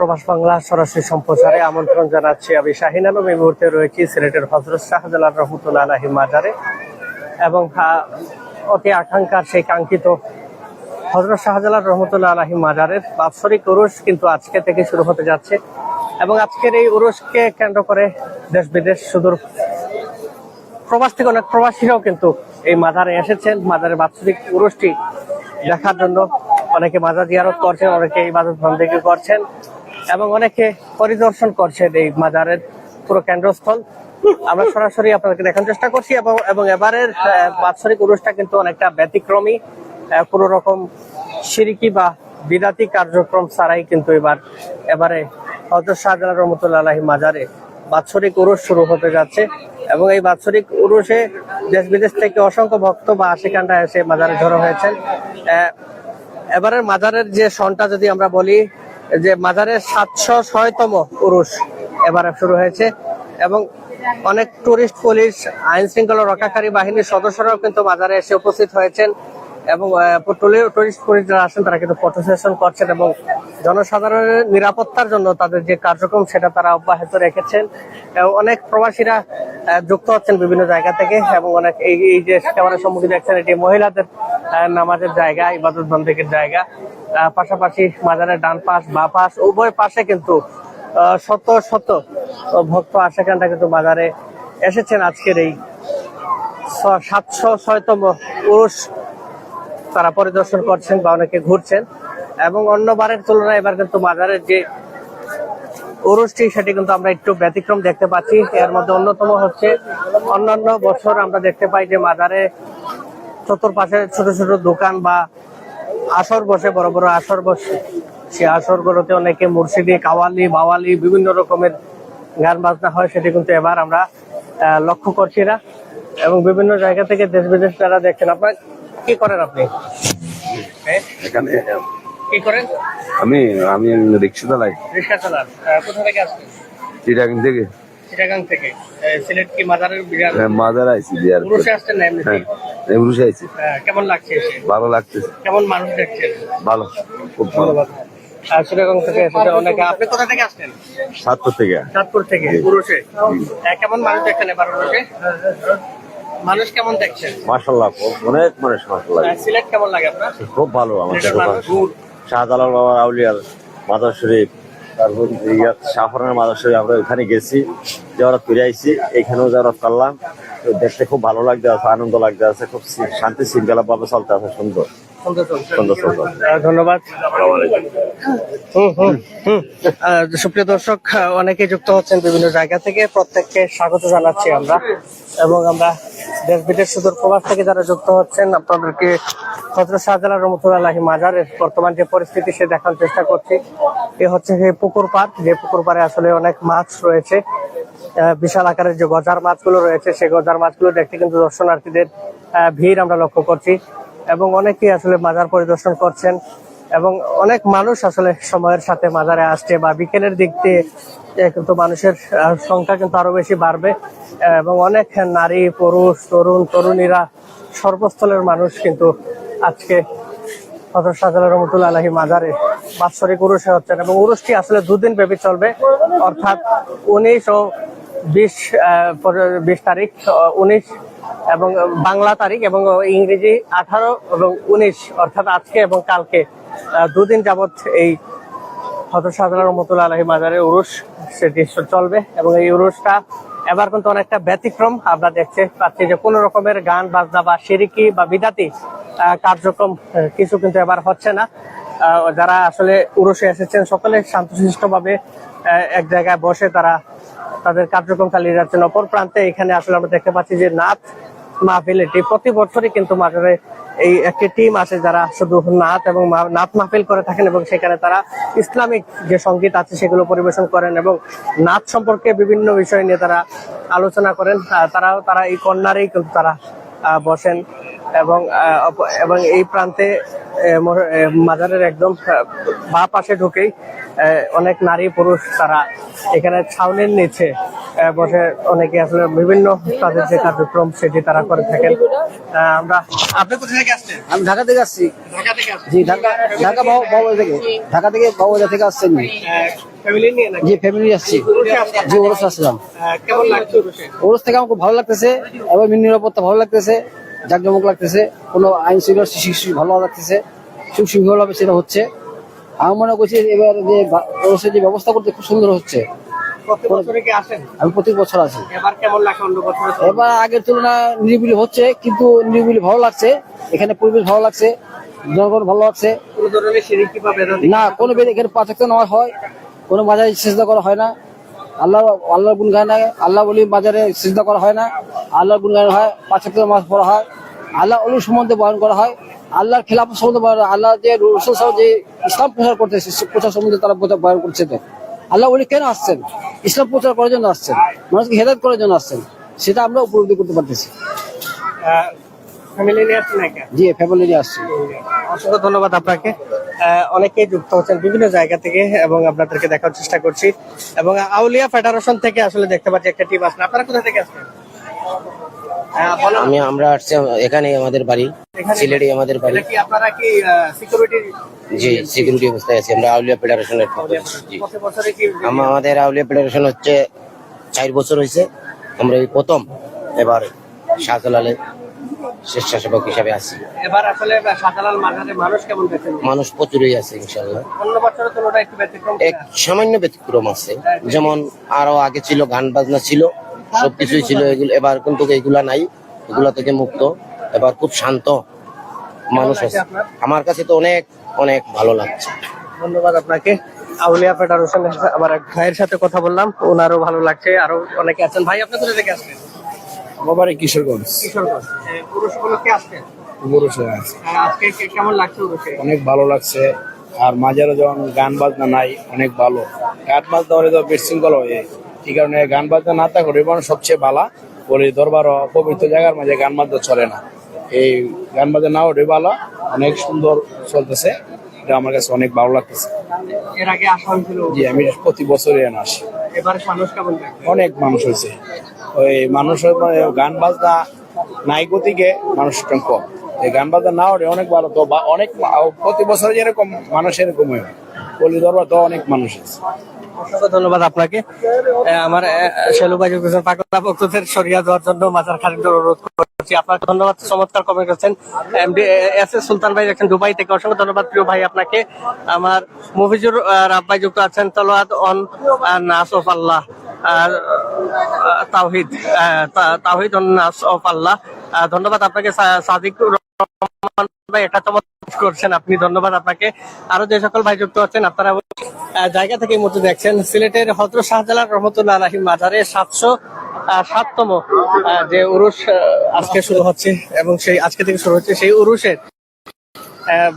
প্রবাস বাংলা সরাসরি সম্প্রচারে আমন্ত্রণ জানাচ্ছি। আমি শাহিন আলম, এই মুহূর্তে রয়েছি সিলেটের হজরত শাহজালাল রহমতুল্লাহ আলাহি মাজারে। এবং অতি আকাঙ্ক্ষার সেই কাঙ্ক্ষিত হজরত শাহজালাল রহমতুল্লাহ আলাহি মাজারের বাৎসরিক উরুস কিন্তু আজকে থেকে শুরু হতে যাচ্ছে। এবং আজকের এই উরুসকে কেন্দ্র করে দেশ বিদেশ সুদূর প্রবাস থেকে অনেক প্রবাসীরাও কিন্তু এই মাজারে এসেছেন। মাজারের বাৎসরিক উরুসটি দেখার জন্য অনেকে মাজার জিয়ারত করছেন, অনেকে ইবাদত বন্দেগী করছেন। এবং অনেকে পরিদর্শন করছেন এই মাজারের পুরো কেন্দ্রস্থল। আমরা সরাসরি আপনাদেরকে দেখানোর চেষ্টা করছি এবং এবং এবারের বাৎসরিক উরুসটা কিন্তু অনেকটা ব্যতিক্রমী। কোনো রকম সিরিকি বা বিদাতি কার্যক্রম ছাড়াই কিন্তু এবার, এবারে হজরত শাহজালাল রহমতুল্লাহ মাজারে বাৎসরিক উরুষ শুরু হতে যাচ্ছে এবং এই বাৎসরিক উরুষে দেশ বিদেশ থেকে অসংখ্য ভক্ত বা আশিকান্ডা এসে মাজারে জড়ো হয়েছেন। এবারের মাজারের যে সনটা যদি আমরা বলি যে মাজারের সাতশো ছয়তম উরুস এবারে শুরু হয়েছে এবং অনেক টুরিস্ট, পুলিশ, আইন শৃঙ্খলা রক্ষাকারী বাহিনীর সদস্যরাও কিন্তু মাজারে এসে উপস্থিত হয়েছেন এবং টুরিস্ট পুলিশ যারা আছেন তারা কিন্তু ফটো সেশন করছেন এবং জনসাধারণের নিরাপত্তার জন্য তাদের যে কার্যক্রম, সেটা তারা অব্যাহত রেখেছেন। এবং অনেক প্রবাসীরা যুক্ত হচ্ছেন বিভিন্ন জায়গা থেকে এবং অনেক এই যে ক্যামেরার সম্মুখীন দেখছেন, এটি মহিলাদের নামাজের জায়গা, ইবাদত বন্দেকের জায়গা। পাশাপাশি মাজারের ডান পাশ, বা পাশ, উভয় পাশে কিন্তু শত শত ভক্ত আশেখানটা কিন্তু বাজারে এসেছেন আজকের এই সাতশো ছয়তম পুরুষ তারা পরিদর্শন করছেন বা অনেকে ঘুরছেন। এবং অন্য বারের তুলনায় এবার কিন্তু বাজারের যে উরুসটি সেটি কিন্তু আমরা একটু ব্যতিক্রম দেখতে পাচ্ছি। এর মধ্যে অন্যতম হচ্ছে, অন্যান্য বছর আমরা দেখতে পাই যে মাজারে চতুর্পাশে ছোট ছোট দোকান বা আসর বসে বড় বড় আসর বসে। সে আসরগুলোতে অনেকে মুর্শিদি কাওয়ালি বাওয়ালি বিভিন্ন রকমের গান বাজনা হয় সেটি কিন্তু এবার আমরা লক্ষ্য করছি না। এবং বিভিন্ন জায়গা থেকে দেশ বিদেশ যারা দেখছেন আপনার কি করেন আপনি? হ্যাঁ? এখানে কি করেন? আমি আমি রিক্সা চালাই রিক্সা চালান কোথা থেকে আসছেন? চিটাগাং থেকে। চিটাগাং থেকে। সিলেট কি মাজারের হ্যাঁ, মাদার আইছি বিয়ার পুরুষে আসছেন না এমনিতে হ্যাঁ কেমন লাগছে ভালো লাগতেছে। কেমন মানুষ দেখছেন ভালো খুব ভালো। থেকে এসেছে অনেকে। আপনি কোথা থেকে আসছেন? সাতটা থেকে। চাঁদপুর থেকে পুরুষে। কেমন মানুষ এবার মানুষ কেমন দেখছেন অনেক মানুষ সিলেট কেমন লাগে আপনার? খুব ভালো আমার শাহজালাল বাবার আউলিয়ার মাদার শরীফ। তারপর ইয়া শাহফরানের মাদার আমরা ওখানে গেছি যাওয়ার ফিরে আইছি, এখানেও যাওয়ার করলাম দেখতে খুব ভালো লাগতে আছে, আনন্দ লাগতে আছে, খুব শান্তি শৃঙ্খলা ভাবে চলতে আছে, সুন্দর। ধন্যবাদ। সুপ্রিয় দর্শক অনেকে যুক্ত হচ্ছেন বিভিন্ন জায়গা থেকে। প্রত্যেককে স্বাগত জানাচ্ছি আমরা। এবং আমরা দেশ বিদেশ সুদূর প্রবাস থেকে যারা যুক্ত হচ্ছেন আপনাদেরকে হজরত শাহজালাল রহমতুল্লাহ মাজারের বর্তমান যে পরিস্থিতি সে দেখার চেষ্টা করছি। এ হচ্ছে সেই পুকুর পাড়। যে পুকুর পাড়ে আসলে অনেক মাছ রয়েছে। বিশাল আকারের যে গজার মাছগুলো রয়েছে সেই গজার মাছগুলো দেখতে কিন্তু দর্শনার্থীদের ভিড় আমরা লক্ষ্য করছি। এবং অনেকেই আসলে মাজার পরিদর্শন করছেন এবং অনেক মানুষ আসলে সময়ের সাথে মাজারে আসছে বা বিকেলের দিক দিয়ে কিন্তু মানুষের সংখ্যা কিন্তু আরও বেশি বাড়বে। এবং অনেক নারী, পুরুষ, তরুণ, তরুণীরা সর্বস্থলের মানুষ কিন্তু আজকে হজরত শাহজালাল রহমতুল্লাহ আলহী মাজারে বাৎসরিক উরুষে হচ্ছেন এবং উরুষটি আসলে দুদিন ব্যাপী চলবে। অর্থাৎ উনিশ ও বিশ বিশ তারিখ উনিশ এবং বাংলা তারিখ এবং ইংরেজি আঠারো এবং উনিশ, অর্থাৎ আজকে এবং কালকে দুদিন যাবৎ এই হজরত শাহজালাল রহমতুল্লাহ আলহী মাজারে উরুস সেটি চলবে এবং এই উরুসটা এবার কিন্তু অনেকটা ব্যতিক্রম। আমরা দেখতে পাচ্ছি যে কোনো রকমের গান, বাজনা বা সিরিকি বা বিদাতি কার্যক্রম কিছু কিন্তু এবার হচ্ছে না। যারা আসলে উরুসে এসেছেন সকলে শান্তশিষ্ট ভাবে এক জায়গায় বসে তারা তাদের কার্যক্রম চালিয়ে যাচ্ছেন। অপর প্রান্তে এখানে আসলে আমরা দেখতে পাচ্ছি যে নাচ মাহফিল এটি প্রতি বছরই কিন্তু মাজারে এই একটি টিম আসে যারা শুধু নাচ এবং নাচ মাহফিল করে থাকেন এবং সেখানে তারা ইসলামিক যে সংগীত আছে সেগুলো পরিবেশন করেন এবং নাচ সম্পর্কে বিভিন্ন বিষয় নিয়ে তারা আলোচনা করেন। তারাও তারা এই কন্যারেই কিন্তু তারা বসেন এবং এবং এই প্রান্তে মাজারের একদম বাঁ পাশে ঢুকেই অনেক নারী পুরুষ তারা এখানে ছাউনির নিচে বসে অনেকে আসলে বিভিন্ন তাদের যে কার্যক্রম সেটি তারা করে থাকেন। আমরা আপনি কোথা থেকে আসছেন? আমি ঢাকা থেকে আসছি। ঢাকা থেকে জি ঢাকা ঢাকা বাবুবাজার থেকে। ঢাকা থেকে বাবুবাজার থেকে আসছেন ফ্যামিলি নিয়ে যে ফ্যামিলি আসছি? যে ওরস আসলাম। কেমন লাগছে ওরস? থেকে খুব ভালো লাগতেছে এবং নিরাপত্তা ভালো লাগতেছে জাকজমক লাগতেছে কোনো আইন শৃঙ্খলা শিশু ভালো লাগতেছে সুখ শৃঙ্খলা সেটা হচ্ছে। আমি মনে করছি এবার যে ওরসের যে ব্যবস্থা করতে খুব সুন্দর হচ্ছে। প্রতি আমি প্রত্যেক বছর আছি এবার কেমন লাগে অন্য বছরের এবার আগের তুলনায় নিরিবিলি হচ্ছে কিন্তু নিরিবিলি ভালো লাগছে। এখানে পরিবেশ ভালো লাগছে জনগণ ভালো লাগছে। না কোনো বেদ এখানে পাঁচাক্ত নেওয়া হয় কোনো বাজারে চেষ্টা করা হয় না। আল্লাহ আল্লাহর গুণ গায় না আল্লাহ বলি বাজারে চেষ্টা করা হয় না। আল্লাহর গুণ গান হয় পাঁচাক্ত মাছ পড়া হয়। আল্লাহ অলু সম্বন্ধে বয়ন করা হয়। আল্লাহর খেলাফ সম্বন্ধে বয়ন আল্লাহ যে রসুল যে ইসলাম প্রচার করতেছে প্রচার সম্বন্ধে তারা বয়ন করছে আল্লাহ বলি কেন আসছেন? ইসলাম প্রচার করার জন্য আসছেন মানুষকে হেদায়ত করার জন্য আসছেন সেটা আমরা উপলব্ধি করতে পারতেছি। ফ্যামিলি নিয়ে আসছেন জি ফ্যামিলি নিয়ে আসছি অসংখ্য ধন্যবাদ আপনাকে। অনেকেই যুক্ত হচ্ছেন বিভিন্ন জায়গা থেকে এবং আপনাদেরকে দেখার চেষ্টা করছি। এবং আউলিয়া ফেডারেশন থেকে আসলে দেখতে পাচ্ছি একটা টিম আসছে। আপনারা কোথা থেকে আসছেন। আমি আমরা আসছি এখানে আমাদের বাড়ি সিলেটে আমাদের বাড়ি। জি সিকিউরিটি অবস্থায় আছি আমরা আউলিয়া ফেডারেশনের আমাদের আউলিয়া ফেডারেশন হচ্ছে চার বছর হয়েছে আমরা এই প্রথম এবার শাহজালালে স্বেচ্ছাসেবক হিসাবে আছি। এবার আসলে শাহজালাল মানুষ কেমন দেখেন মানুষ প্রচুরই আছে ইনশাল্লাহ অন্য বছরের তুলনায় একটু ব্যতিক্রম এক সামান্য ব্যতিক্রম আছে। যেমন আরও আগে ছিল গান বাজনা ছিল। সবকিছুই ছিল এগুলো। এবার কিন্তু এগুলা নাই এগুলা থেকে মুক্ত। এবার খুব শান্ত মানুষ আছে। আমার কাছে তো অনেক অনেক ভালো লাগছে। ধন্যবাদ আপনাকে। আউলিয়া ফেডারেশনের আমার এক ভাইয়ের সাথে কথা বললাম। ওনারও ভালো লাগছে। আরও অনেকে আছেন। ভাই আপনি কোথা থেকে আসছেন আমার বাড়ি কিশোরগঞ্জ। কিশোরগঞ্জ। পুরুষ উপলক্ষে আসছেন? উরুষে আর আজকে কেমন লাগছে অনেক ভালো লাগছে। আর মাঝারে যখন গান বাজনা নাই অনেক ভালো। গান বাজনা হলে তো বিশৃঙ্খল হয়ে। যায়। এই কারণে গান বাজনা না থাকলে এবং সবচেয়ে ভালো বলি দরবার পবিত্র জায়গার মাঝে গান বাজনা চলে না। এই গান বাজনা না ওঠে ভালো অনেক সুন্দর চলতেছে। এটা আমার কাছে অনেক ভালো লাগতেছে। এর আগে আসা হয়েছিল? জি আমি প্রতি বছরই এনে আসি। এবার মানুষ কেমন অনেক মানুষ হয়েছে। ওই মানুষের মানে গান বাজনা নাই গতিকে মানুষ কম। এই গান বাজনা না হলে অনেক ভালো তো বা- অনেক প্রতি বছর যেরকম মানুষ এরকম হয়। পল্লী দরবার তো অনেক মানুষ আছে। অসংখ্য ধন্যবাদ আপনাকে। আমার শেলু ভাই ভক্তদের সরিয়া দেওয়ার জন্য মাজার অনুরোধ করছি। আপনাকে ধন্যবাদ চমৎকার এমডি এস এস সুলতান ভাই দুবাই থেকে। অসংখ্য ধন্যবাদ প্রিয় ভাই আপনাকে। আমার মুফিজুর রাব্বাই যুক্ত আছেন অন নাস আল্লাহ। আর, তাওহিদ অন নাস আল্লাহ। ধন্যবাদ আপনাকে সাদিক রহমান ভাই এটা চমৎকার করছেন, আপনি ধন্যবাদ আপনাকে। আরও যে সকল ভাই যুক্ত আছেন, আপনারা জায়গা থেকে এই মুহূর্তে দেখছেন, সিলেটের হজরত শাহজালাল রহমতুল্লাহ আলহী মাজারে সাতশো সাততম যে উরুষ আজকে শুরু হচ্ছে এবং সেই আজকে থেকে শুরু হচ্ছে সেই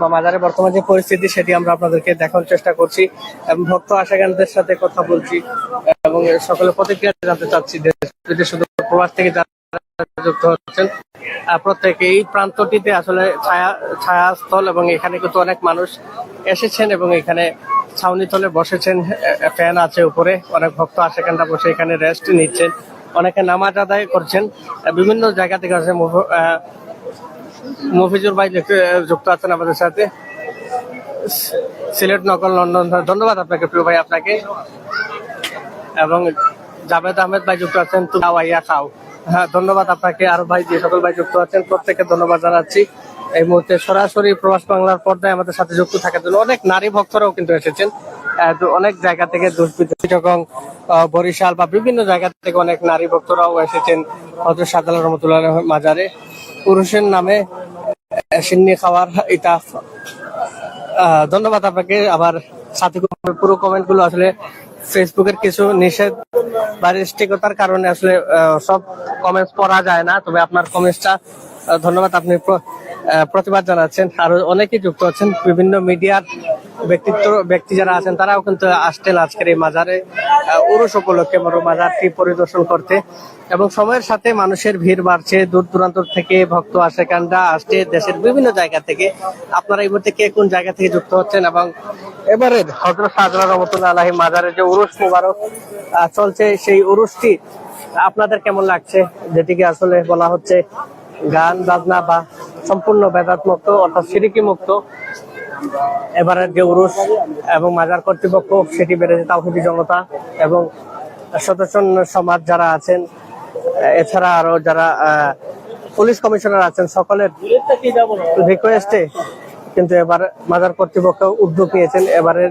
বা মাজারে বর্তমান যে পরিস্থিতি সেটি আমরা আপনাদেরকে দেখানোর চেষ্টা করছি এবং ভক্ত আশাগানদের সাথে কথা বলছি এবং সকলে প্রতিক্রিয়া জানতে চাচ্ছি দেশ শুধু প্রবাস থেকে যুক্ত হচ্ছেন। প্রত্যেকে এই প্রান্তটিতে আসলে ছায়া, ছায়াস্থল এবং এখানে কিন্তু অনেক মানুষ এসেছেন এবং এখানে ছাউনি তলে বসেছেন ফ্যান আছে উপরে, অনেক ভক্ত আশেখানটা বসে এখানে রেস্ট নিচ্ছেন। অনেকে নামাজ আদায় করছেন। বিভিন্ন জায়গা থেকে আছে মফিজুর ভাই যুক্ত- আছেন আমাদের সাথে। সিলেট নকল লন্ডন ধন্যবাদ আপনাকে, প্রিয় ভাই, আপনাকে। এবং জাভেদ আহমেদ ভাই যুক্ত আছেন তুমি খাও। হ্যাঁ ধন্যবাদ আপনাকে। আর ভাই যে সকল ভাই যুক্ত আছেন প্রত্যেককে ধন্যবাদ জানাচ্ছি। এই মুহূর্তে সরাসরি প্রবাস বাংলার পর্দায় আমাদের সাথে যুক্ত থাকার জন্য অনেক নারী ভক্তরাও কিন্তু এসেছেন। অনেক জায়গা থেকে দুষ্কৃতি বরিশাল বা বিভিন্ন জায়গা থেকে অনেক নারী ভক্তরাও এসেছেন। হজরত শাহজালাল রহমতুল্লাহ মাজারে। পুরুষের নামে সিন্নি খাওয়ার আহ, ধন্যবাদ আপনাকে। আবার সাথে পুরো কমেন্টগুলো আসলে ফেসবুকের কিছু নিষেধ বা রেস্ট্রিকতার কারণে আসলে সব কমেন্টস পড়া যায় না। তবে আপনার কমেন্টসটা ধন্যবাদ। আপনি প্রতিবাদ জানাচ্ছেন। আরও অনেকে যুক্ত আছেন। বিভিন্ন মিডিয়ার ব্যক্তিত্ব, ব্যক্তি যারা আছেন, তারাও কিন্তু আসছেন আজকের এই মাজারে উরুষ উপলক্ষে মাজারটি পরিদর্শন করতে। এবং সময়ের সাথে মানুষের ভিড় বাড়ছে। দূর দূরান্ত থেকে ভক্ত আশেকানরা আসছে দেশের বিভিন্ন জায়গা থেকে। আপনারা এই মুহূর্তে কে কোন জায়গা থেকে যুক্ত হচ্ছেন এবং এবারে হজরত শাহজালাল রহমতুল্লাহ আলহী মাজারের যে উরুষ মুবারক চলছে সেই উরুষটি আপনাদের কেমন লাগছে? যেটিকে আসলে বলা হচ্ছে গান, বাজনা বা সম্পূর্ণ বেদাত মুক্ত অর্থাৎ সিরিকি মুক্ত এবারের যে উরুস এবং মাজার কর্তৃপক্ষ, সেটি বেড়েছে তাওহিদি জনতা এবং সদস্য সমাজ যারা আছেন, এছাড়া আরও যারা পুলিশ কমিশনার আছেন, সকলের রিকোয়েস্টে কিন্তু এবার মাজার কর্তৃপক্ষ উদ্যোগ নিয়েছেন এবারের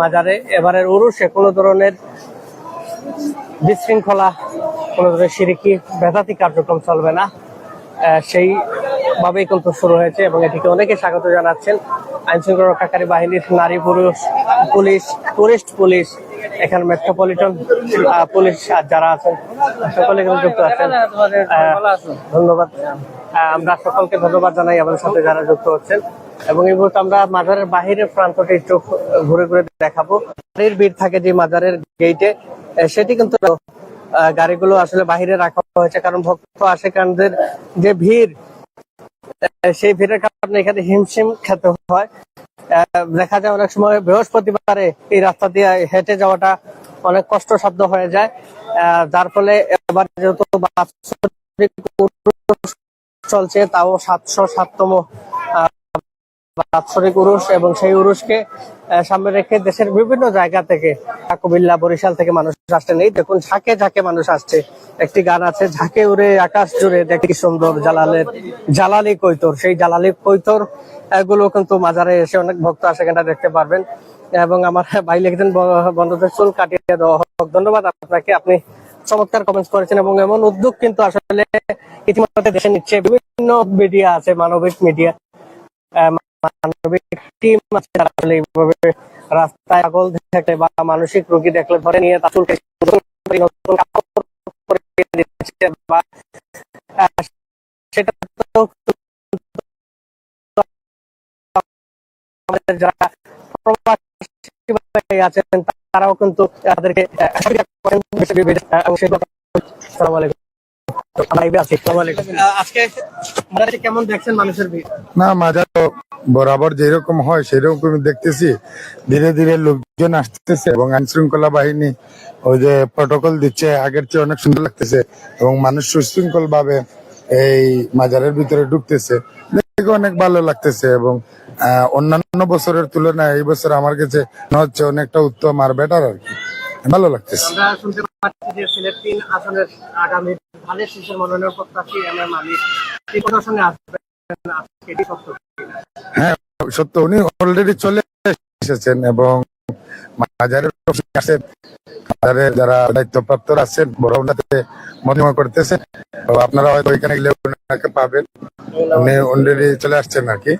মাজারে। এবারের উরুষে কোনো ধরনের বিশৃঙ্খলা, কোনো ধরনের সিরিকি, বেদাতি কার্যক্রম চলবে না। সেই ভাবেই কিন্তু শুরু হয়েছে এবং এটিকে অনেকে স্বাগত জানাচ্ছেন। আইন শৃঙ্খলা রক্ষাকারী বাহিনীর নারী পুরুষ, পুলিশ, টুরিস্ট পুলিশ, এখানে মেট্রোপলিটন পুলিশ যারা আছেন, সকলে যুক্ত আছেন। ধন্যবাদ। আমরা সকলকে ধন্যবাদ জানাই আমাদের সাথে যারা যুক্ত হচ্ছেন। এবং এই মুহূর্তে আমরা মাজারের বাহিরের প্রান্তটি একটু ঘুরে ঘুরে দেখাবো। ভিড় থাকে যে মাজারের গেইটে সেটি কিন্তু গাড়িগুলো আসলে বাহিরে রাখা হয়েছে, কারণ ভক্ত আশেকানদের যে ভিড় সেই ভিড়ের কারণে এখানে হিমশিম খেতে হয়। দেখা যায় অনেক সময় বৃহস্পতিবারে এই রাস্তা দিয়ে হেঁটে যাওয়াটা অনেক কষ্টসাধ্য হয়ে যায়। যার ফলে এবার যেহেতু চলছে, তাও সাতশো সাততম বাৎসরিক উরুস এবং সেই উরুসকে আহ, সামনে রেখে দেশের বিভিন্ন জায়গা থেকে কুমিল্লা বরিশাল থেকে মানুষ আসছেন। এই দেখুন ঝাঁকে ঝাঁকে মানুষ আসছে। একটি গান আছে ঝাঁকে উড়ে আকাশ জুড়ে দেখি সুন্দর জালালের জালালি কৈতর। সেই জালালি কৈতরগুলো কিন্তু মাজারে এসে অনেক ভক্ত আসে এখানটা দেখতে পারবেন। এবং আমার ভাই লিখেছেন বন্ধুদের চুল কাটিয়ে দেওয়া হোক। ধন্যবাদ আপনাকে আপনি চমৎকার কমেন্টস করেছেন এবং এমন উদ্যোগ কিন্তু আসলে ইতিমধ্যে দেশে নিচ্ছে। বিভিন্ন মিডিয়া আছে মানবিক মিডিয়া মানবিক টিম আছে যারা আসলে এইভাবে রাস্তায় দেখলে বা মানসিক রোগী দেখলে ধরে নিয়ে তার চুলকে বা সেটা তো আছেন তারাও কিন্তু তাদেরকে আলাইকুম। না মাজার বরাবর যেরকম হয় সেরকম দেখতেছি। ধীরে ধীরে লোকজন আসতেছে এবং আইন শৃঙ্খলা বাহিনী ওই যে প্রটোকল দিচ্ছে আগের চেয়ে অনেক সুন্দর লাগতেছে এবং মানুষ সুশৃঙ্খল ভাবে এই মাজারের ভিতরে ঢুকতেছে। দেখে অনেক ভালো লাগতেছে এবং আহ, অন্যান্য বছরের তুলনায় এই বছর আমার কাছে হচ্ছে অনেকটা উত্তম আর বেটার আর কি। ভালো লাগতেছে। হ্যাঁ সত্য। উনি অলরেডি চলে এসেছেন এবং মাজারের আছেন মাজারের যারা দায়িত্বপ্রাপ্ত আছেন বড় উন্নতে মনোনয়ন করতেছেন। তো আপনারা হয়তো ওইখানে গেলে ওনাকে পাবেন। উনি অলরেডি চলে আসছেন আর কি।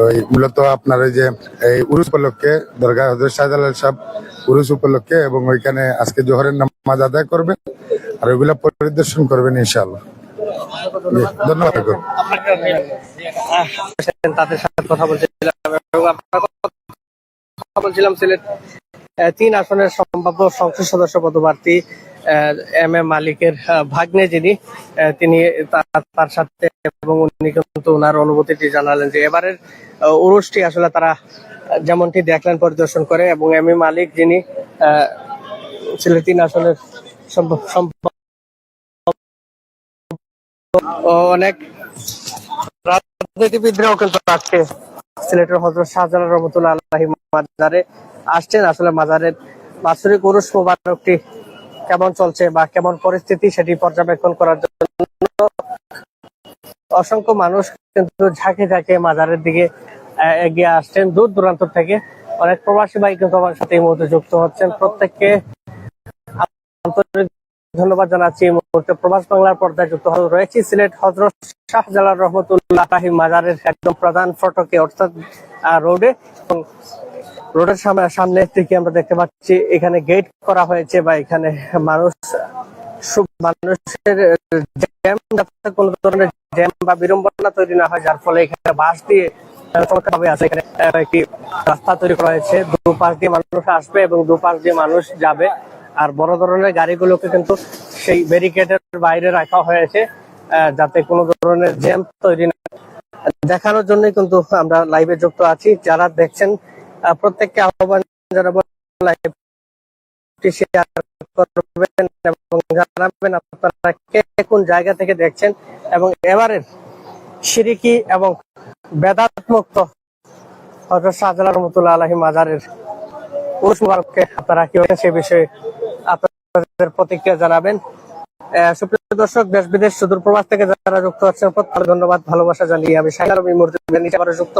ওই মূলত আপনার ওই যে, এই উরুস উপলক্ষে দরগা হজরত শাহজালাল সাহেব উরুস উপলক্ষে এবং ওইখানে আজকে জোহরের নামাজ আদায় করবেন আর ওইগুলা পরিদর্শন করবেন ইনশাল্লাহ ধন্যবাদ তাদের সাথে কথা বলছিলাম। বলছিলাম তিন আসনের সম্ভাব্য সংসদ সদস্য পদপ্রার্থী এম এ মালিকের ভাগ্নে যিনি তিনি তার সাথে এবং উনি কিন্তু ওনার অনুভূতিটি জানালেন যে এবারের আহ, উরুসটি আসলে তারা যেমনটি দেখলেন পরিদর্শন করে এবং এম এ মালিক যিনি সিলেট তিন আসনের অনেক রাজনীতিবিদরাও কিন্তু আজকে সিলেটের হজরত শাহজালাল রহমতুল্লাহ আল্লাহি মাজারে আসছেন, আসলে মাজারের বাৎসরিক উরুস মোবারকটি কেমন চলছে বা কেমন পরিস্থিতি সেটি পর্যবেক্ষণ করার জন্য অসংখ্য মানুষ কিন্তু ঝাঁকে ঝাঁকে মাজারের দিকে এগিয়ে আসছেন। দূর দূরান্ত থেকে অনেক প্রবাসী ভাই কিন্তু আমার সাথে এই মুহূর্তে যুক্ত হচ্ছেন। প্রত্যেককে আন্তরিক ধন্যবাদ জানাচ্ছি। এই মুহূর্তে প্রবাস বাংলার পর্দায় যুক্ত রয়েছি সিলেট হজরত শাহজালাল রহমতুল্লাহ রাহিম মাজারের একদম প্রধান ফটকে, অর্থাৎ রোডে। রোডের সামনে থেকে আমরা দেখতে পাচ্ছি, এখানে গেট করা হয়েছে বা এখানে মানুষ মানুষের যাতে কোনো ধরনের জ্যাম বা বিড়ম্বনা তৈরি না হয়, যার ফলে এখানে বাস দিয়ে এখানে একটি রাস্তা তৈরি করা হয়েছে। দুপাশ দিয়ে মানুষ আসবে এবং দুপাশ দিয়ে মানুষ যাবে। আর বড় ধরনের গাড়িগুলোকে কিন্তু সেই ব্যারিকেডের বাইরে রাখা হয়েছে যাতে কোনো ধরনের জ্যাম তৈরি না দেখানোর জন্য কিন্তু আমরা লাইভে যুক্ত আছি। যারা দেখছেন প্রত্যেককে আহ্বান জানাব মাজারের কি বিষয়ে প্রতিক্রিয়া জানাবেন। সুপ্রিয় দর্শক, দেশ বিদেশ সুদূর প্রবাস থেকে যারা যুক্ত আছেন ধন্যবাদ, ভালোবাসা জানিয়ে আমি সাইনার যুক্ত